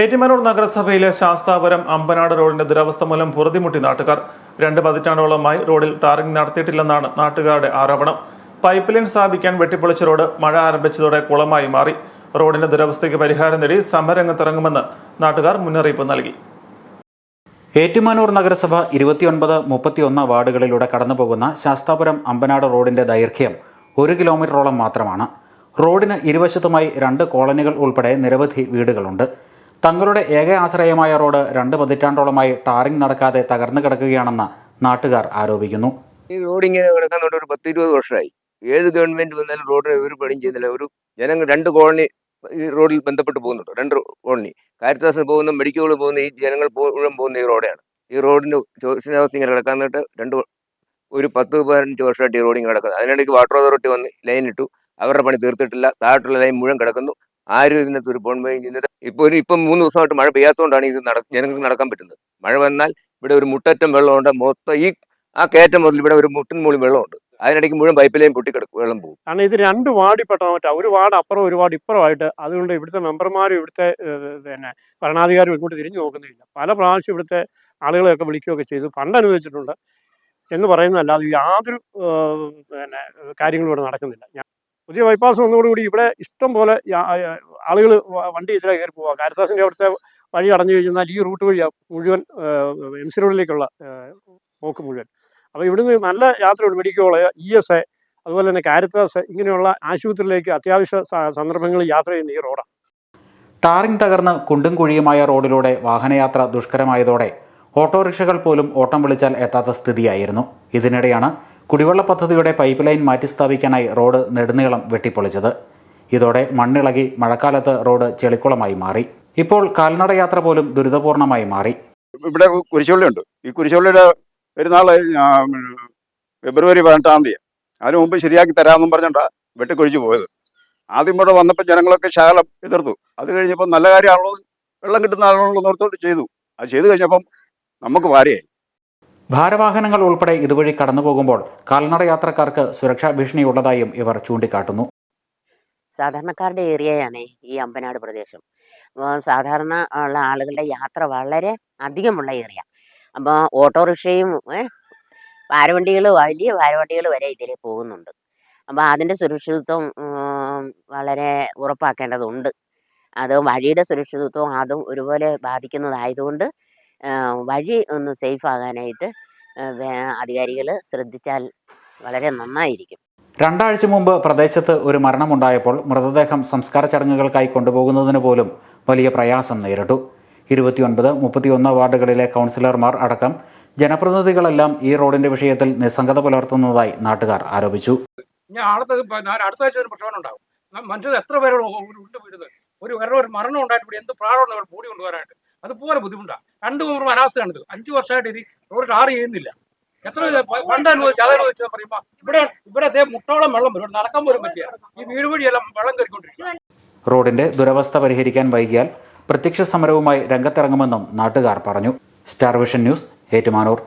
ഏറ്റുമാനൂർ നഗരസഭയിലെ ശാസ്താപുരം അമ്പനാട് റോഡിന്റെ ദുരവസ്ഥ മൂലം പുറതിമുട്ടി നാട്ടുകാർ. രണ്ട് പതിറ്റാണ്ടോളമായി റോഡിൽ ടാറിംഗ് നടത്തിയിട്ടില്ലെന്നാണ് നാട്ടുകാരുടെ ആരോപണം. പൈപ്പ് ലൈൻ സ്ഥാപിക്കാൻ വെട്ടിപ്പൊളിച്ച റോഡ് മഴ ആരംഭിച്ചതോടെ കുളമായി മാറി. റോഡിന്റെ ദുരവസ്ഥയ്ക്ക് പരിഹാരം നേടി സമരംഗത്തിറങ്ങുമെന്ന് നാട്ടുകാർ മുന്നറിയിപ്പ് നൽകി. ഏറ്റുമാനൂർ നഗരസഭ ഇരുപത്തിയൊൻപത് മുപ്പത്തിയൊന്ന് വാർഡുകളിലൂടെ കടന്നുപോകുന്ന ശാസ്താപുരം അമ്പനാട് റോഡിന്റെ ദൈർഘ്യം ഒരു കിലോമീറ്ററോളം മാത്രമാണ്. റോഡിന് ഇരുവശത്തുമായി രണ്ട് കോളനികൾ ഉൾപ്പെടെ നിരവധി വീടുകളുണ്ട്. തങ്ങളുടെ ഏക ആശ്രയമായ റോഡ് രണ്ട് പതിറ്റാണ്ടോളമായി ടാറിംഗ് നടക്കാതെ തകർന്നു കിടക്കുകയാണെന്ന് നാട്ടുകാർ ആരോപിക്കുന്നു. ഈ റോഡ് ഇങ്ങനെ കിടക്കുന്നുണ്ട് ഒരു പത്ത് ഇരുപത് വർഷമായി. ഏത് ഗവൺമെന്റ് വന്നാലും റോഡിന് ഒരു പണിയും ചെയ്യുന്നില്ല. ഒരു ജനങ്ങൾ രണ്ട് കോളനി ഈ റോഡിൽ ബന്ധപ്പെട്ട് പോകുന്നുണ്ട്. രണ്ട് കോളനി. കാരിത്താസിന് പോകുന്ന മെഡിക്കലുകൾ പോകുന്ന ഈ ജനങ്ങൾ മുഴുവൻ പോകുന്ന ഈ റോഡാണ്. ഈ റോഡിന് ചോദിച്ചാവസ്ഥ ഇങ്ങനെ കിടക്കാന്നിട്ട് രണ്ട് ഒരു പത്ത് പതിനഞ്ച് വർഷമായിട്ട് ഈ റോഡിങ് കിടക്കുന്നത് അതിനിടയ്ക്ക് വാട്ടർ അതോറിറ്റി വന്ന് ലൈൻ ഇട്ടു അവരുടെ പണി തീർത്തിട്ടില്ല. താഴെയുള്ള ലൈൻ മുഴുവൻ കിടക്കുന്നു. ആരും ഇതിനകത്ത് ഒരു പോൺ പണിയും ചെയ്യുന്നില്ല. ഇപ്പോൾ ഒരു ഇപ്പം മൂന്ന് ദിവസമായിട്ട് മഴ പെയ്യാത്തതുകൊണ്ടാണ് ഇത് നട ജനങ്ങൾക്ക് നടക്കാൻ പറ്റുന്നത്. മഴ വന്നാൽ ഇവിടെ ഒരു മുട്ടറ്റം വെള്ളമുണ്ട്. മൊത്തം ഈ ആ കയറ്റം മുതൽ ഇവിടെ ഒരു മുട്ടിന് മുകളിൽ വെള്ളമുണ്ട്. അതിനിടയ്ക്ക് മുഴുവൻ പൈപ്പിലേയും പൊട്ടിക്കിടക്കും വെള്ളം പോകും. കാരണം ഇത് രണ്ട് വാർഡിൽ പെട്ടാൽ മറ്റാ ഒരു വാർഡ് അപ്പുറം ഒരു വാർഡ് ഇപ്പുറമായിട്ട് അതുകൊണ്ട് ഇവിടുത്തെ മെമ്പർമാരും ഇവിടുത്തെ പിന്നെ ഭരണാധികാരും ഇങ്ങോട്ട് തിരിഞ്ഞു നോക്കുന്നില്ല. പല പ്രാവശ്യം ഇവിടുത്തെ ആളുകളെയൊക്കെ വിളിക്കുകയൊക്കെ ചെയ്തു. ഫണ്ട് അനുവദിച്ചിട്ടുണ്ട് എന്ന് പറയുന്നതല്ലാതെ യാതൊരു പിന്നെ കാര്യങ്ങളും ഇവിടെ നടക്കുന്നില്ല. പുതിയ ബൈപ്പാസ് വന്നതോടുകൂടി ഇവിടെ ഇഷ്ടം പോലെ ആളുകൾ വണ്ടി ഇതിലെ കയറി പോവുക കാരിത്താസിന്റെ അവിടുത്തെ വഴി അടഞ്ഞു കഴിഞ്ഞാൽ ഈ റൂട്ട് വഴി മുഴുവൻ എം സി റോഡിലേക്കുള്ള പോക്ക് മുഴുവൻ. അപ്പോൾ ഇവിടുന്ന് നല്ല യാത്രയുണ്ട്. Medical college E S A അതുപോലെ തന്നെ കാരിത്താസ് ഇങ്ങനെയുള്ള ആശുപത്രിയിലേക്ക് അത്യാവശ്യ സന്ദർഭങ്ങളിൽ യാത്ര ചെയ്യുന്ന ഈ റോഡാണ് ടാറിംഗ് തകർന്ന് കുണ്ടും കുഴിയുമായ റോഡിലൂടെ വാഹനയാത്ര ദുഷ്കരമായതോടെ ഓട്ടോറിക്ഷകൾ പോലും ഓട്ടം വിളിച്ചാൽ എത്താത്ത സ്ഥിതിയായിരുന്നു. ഇതിനിടെയാണ് കുടിവെള്ള പദ്ധതിയുടെ പൈപ്പ് ലൈൻ മാറ്റിസ്ഥാപിക്കാനായി റോഡ് നെടുനീളം വെട്ടിപ്പൊളിച്ചത്. ഇതോടെ മണ്ണിളകി മഴക്കാലത്ത് റോഡ് ചെളിക്കുളമായി മാറി. ഇപ്പോൾ കാൽനടയാത്ര പോലും ദുരിതപൂർണമായി മാറി. ഇവിടെ കുരിശുള്ളിയുണ്ട് ഈ കുരിശുള്ളിയുടെ പെരുന്നാൾ ഫെബ്രുവരി പതിനെട്ടാം തീയതി. അതിനു മുമ്പ് ശരിയാക്കി തരാമെന്നും പറഞ്ഞിട്ടാ വെട്ടിക്കൊഴിച്ചു പോയത്. ആദ്യം ഇവിടെ വന്നപ്പോൾ ജനങ്ങളൊക്കെ ശകലം എതിർത്തു. അത് കഴിഞ്ഞപ്പോൾ നല്ല കാര്യമാണല്ലോ വെള്ളം കിട്ടുന്ന ആളുകളോ നിർത്തോട്ട് ചെയ്തു. അത് ചെയ്തു കഴിഞ്ഞപ്പം നമുക്ക് വാരിയായി ഭാരവാഹനങ്ങൾ ഉൾപ്പെടെ ഇതുവഴി കടന്നു കടന്നുപോകുമ്പോൾ കാൽനടയാത്രക്കാർക്ക് സുരക്ഷാ ഭീഷണിയുള്ളതായും ഇവർ ചൂണ്ടിക്കാട്ടുന്നു. സാധാരണക്കാരുടെ ഏരിയയാണ് ഈ അമ്പനാട് പ്രദേശം. അപ്പോൾ സാധാരണ ഉള്ള ആളുകളുടെ യാത്ര വളരെ അധികമുള്ള ഏരിയ. അപ്പോൾ ഓട്ടോറിക്ഷയും വാരവണ്ടികൾ വലിയ വാരവണ്ടികൾ വരെ ഇതിൽ പോകുന്നുണ്ട്. അപ്പോൾ അതിന്റെ സുരക്ഷിതത്വം വളരെ ഉറപ്പാക്കേണ്ടതുണ്ട്. അത് വഴിയുടെ സുരക്ഷിതത്വം അതും ഒരുപോലെ ബാധിക്കുന്നതായതുകൊണ്ട് വഴി ഒന്ന് സേഫ് ആകാനായിട്ട് അധികാരികൾ ശ്രദ്ധിച്ചാൽ വളരെ നന്നായിരിക്കും. രണ്ടാഴ്ച മുമ്പ് പ്രദേശത്ത് ഒരു മരണമുണ്ടായപ്പോൾ മൃതദേഹം സംസ്കാര ചടങ്ങുകൾക്കായി കൊണ്ടുപോകുന്നതിന് പോലും വലിയ പ്രയാസം നേരിട്ടു. ഇരുപത്തിയൊൻപത് മുപ്പത്തിയൊന്ന് വാർഡുകളിലെ കൗൺസിലർമാർ അടക്കം ജനപ്രതിനിധികളെല്ലാം ഈ റോഡിന്റെ വിഷയത്തിൽ നിസ്സംഗത പുലർത്തുന്നതായി നാട്ടുകാർ ആരോപിച്ചു. ഞാൻ അടുത്ത ആഴ്ച ഒരു പ്രശ്നം എത്ര ഒരു മരണം ഉണ്ടായിട്ട് എന്ത് പ്രാണമാണ് ബോഡി കൊണ്ടുവരാനായിട്ട് അതുപോലെ ബുദ്ധിമുട്ടാണ് രണ്ട് മൂന്ന് അനാസ്ഥയാണിത് അഞ്ച് വർഷമായിട്ട് ഇത് റോഡ് ടാർ ചെയ്യുന്നില്ല. എത്ര പണ്ട് അനുഭവിച്ചു അത് അനുവദിച്ചെന്ന് പറയുമ്പോ ഇവിടെ ഇവിടെ അതേ മുട്ടോളം വെള്ളം വരും നടക്കാൻ പോലും പറ്റിയ ഈ വീട് വഴിയെല്ലാം വെള്ളം കയറിക്കൊണ്ടിരിക്കും റോഡിന്റെ ദുരവസ്ഥ പരിഹരിക്കാൻ വൈകിയാൽ പ്രത്യക്ഷ സമരവുമായി രംഗത്തിറങ്ങുമെന്നും നാട്ടുകാർ പറഞ്ഞു. Star vision news Ettumanoor.